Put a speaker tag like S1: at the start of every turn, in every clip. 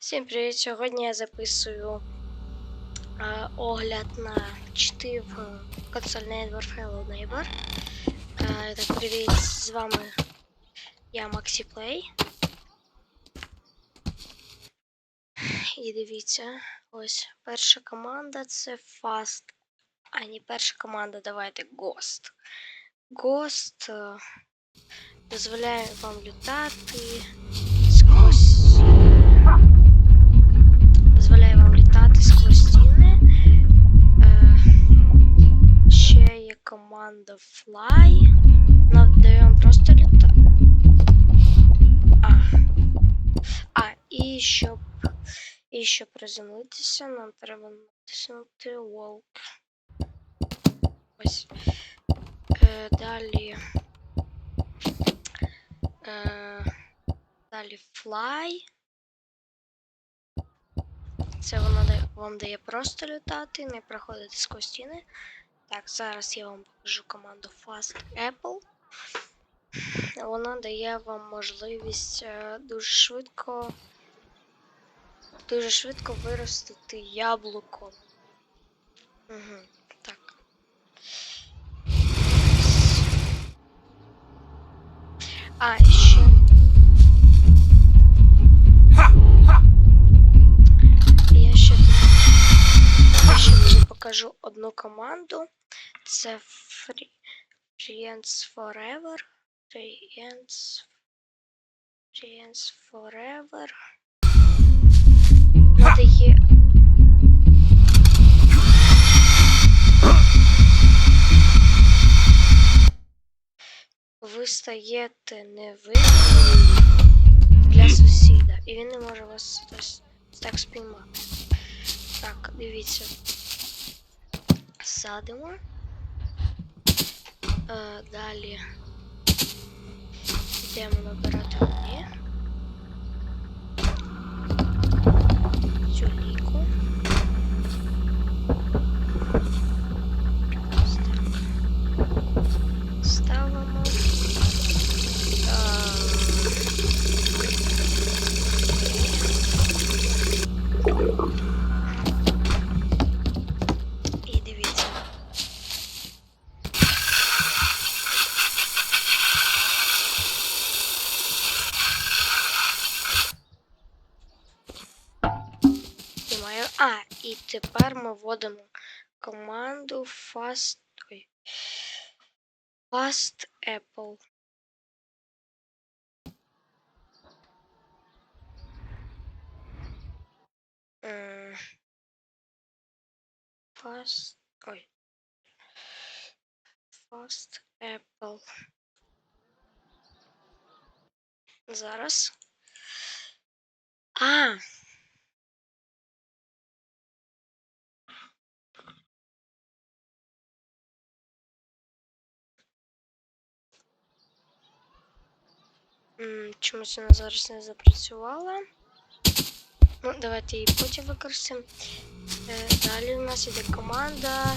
S1: Всім привіт! Сьогодні я записую е, огляд на чити в консольний War Hello Neighbor. Е, так, привіт, з вами я Максіплей. І дивіться, ось перша команда це Fast. А не перша команда, давайте Ghost. Ghost е, дозволяє вам літати команда Fly. Вам просто літати. А. а, і щоб. І щоб приземлитися, нам треба натиснути Walk. Ось. Е, далі. Е, далі Fly. Це дає- вам дає просто літати, не проходити сквозь стіни. Так, зараз я вам покажу команду Fast Apple. Вона дає вам можливість е, дуже швидко дуже швидко виростити яблуко. Угу, так. А, ще. Покажу одну команду. Це. Friends Forever. Friends... Friends Forever. Ви стаєте невидимим для сусіда, і він не може вас так спіймати. Так, дивіться. Садимо. Е, далі йдемо набирати тепер ми вводимо команду Fast. Ой. Fast Apple. Fast. Ой. Fast Apple. Зараз. А. Чомусь вона зараз не запрацювала. Ну, давайте її потім використаємо. Е, Далі у нас іде команда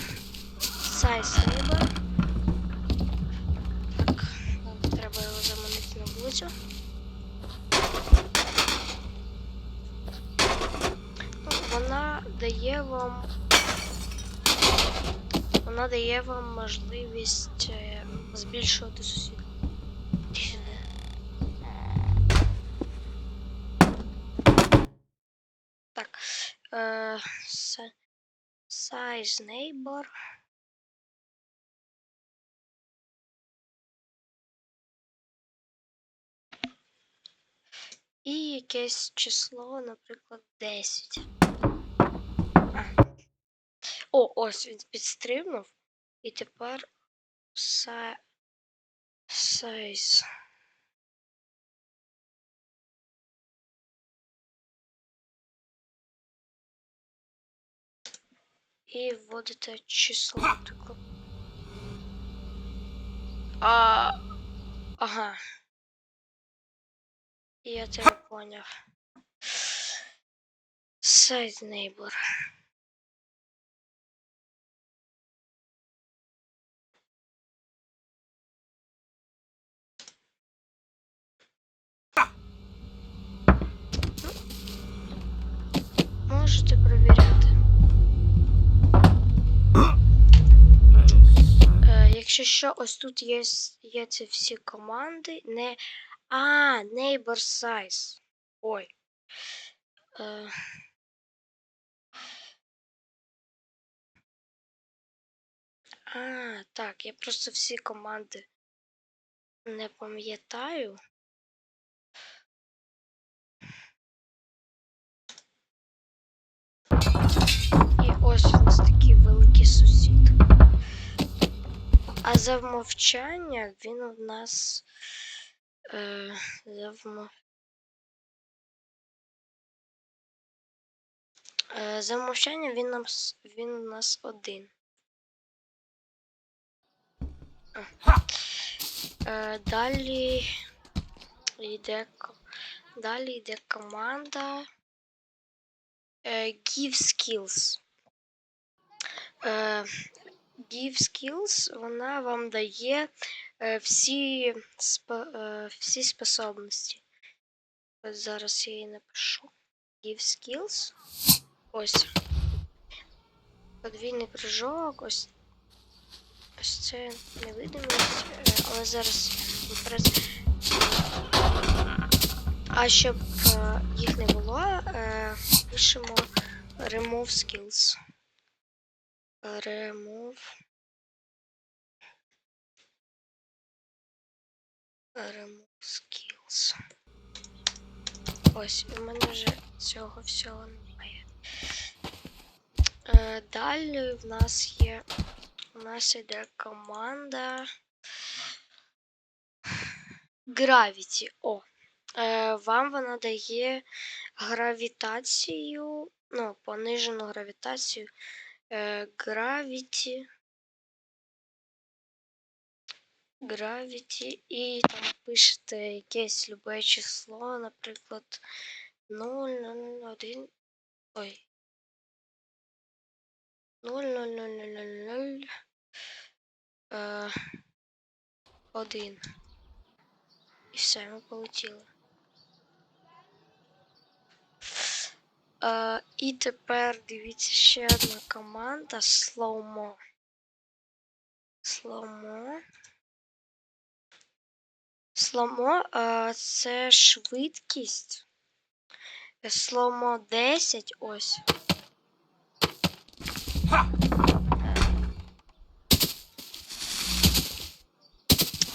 S1: Neighbor. Так, нам треба його заманити на вулицю. Ну, вона дає вам. Вона дає вам можливість е, збільшувати сусідів. Size neighbor. І якесь число, наприклад, 10. А. О, ось він підстрибнув. І тепер size. І вводите число. А, ага. Я тебе поняв. Сайт neighbor. Якщо що, ось тут є, є ці всі команди. Не... А, neighbor size. Ой. Е... А, так, я просто всі команди не пам'ятаю. І ось у нас такий великий сусід. А за вмовчання він у нас. Е, за вмов... е, за вмовчання він, нам, він у нас один. А. Е, далі йде, далі йде команда е, Give Skills. Е, Give Skills, вона вам дає е, всі, е, всі способності. Ось зараз я її напишу. Give Skills. Ось. Подвійний прыжок, ось. Ось це невидимість, е, але зараз. А щоб їх не було, пишемо remove skills. Remove. Remove skills. Ось, в мене вже цього всього немає. Е, далі в нас є. У нас іде команда. Gravity. О. Е, вам вона дає гравітацію, ну, понижену гравітацію. Е, Gravity. Gravity і там пишете якесь любе число, наприклад, 0, 0, 1. Ой. 0, 0, 0, 0, 0, 0. Е, 1. І все, ми полетіли. Е, і тепер дивіться ще одна команда. Slowmo. Сломо е, це швидкість. Сломо 10 ось.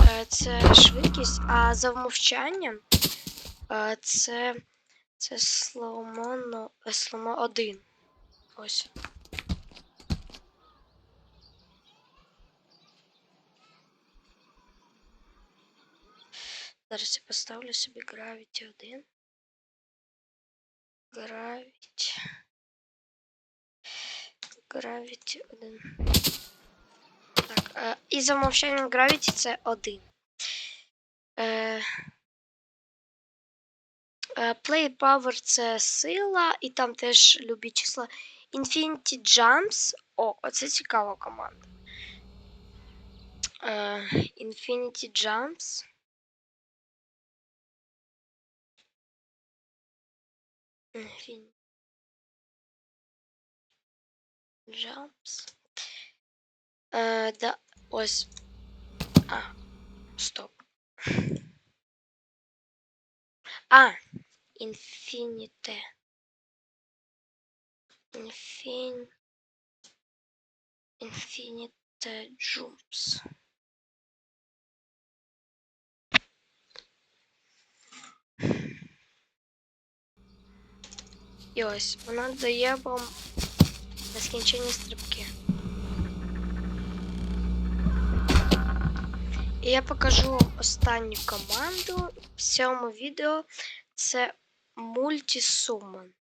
S1: Е, Це швидкість, а за вмовчанням е, це, це сломо, но, е, сломо 1. Ось. Зараз я поставлю собі Gravity 1. Gravity. Gravity 1. Так, е, і за умовчанням Gravity це 1. Е, Power це сила, і там теж любі числа. Infinity Jumps. О, оце цікава команда. Е, Infinity Jumps. Infinity Jumps. Е, да, ось. А, стоп. А, Infinite. Infin... Infinite Jumps. І ось, вона дає вам нескінченні стрибки. І я покажу останню команду в цьому відео. Це мультисумон.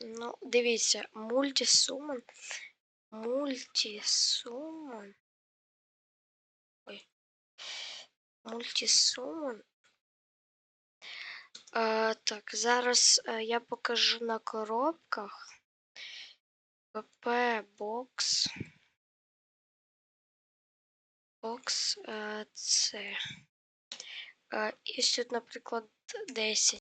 S1: Ну, дивіться, мультисумон. Мультисумон. Ой. Мультисумон. Е, так, зараз я покажу на коробках. ПП бокс. Бокс. Е, і тут, наприклад, 10.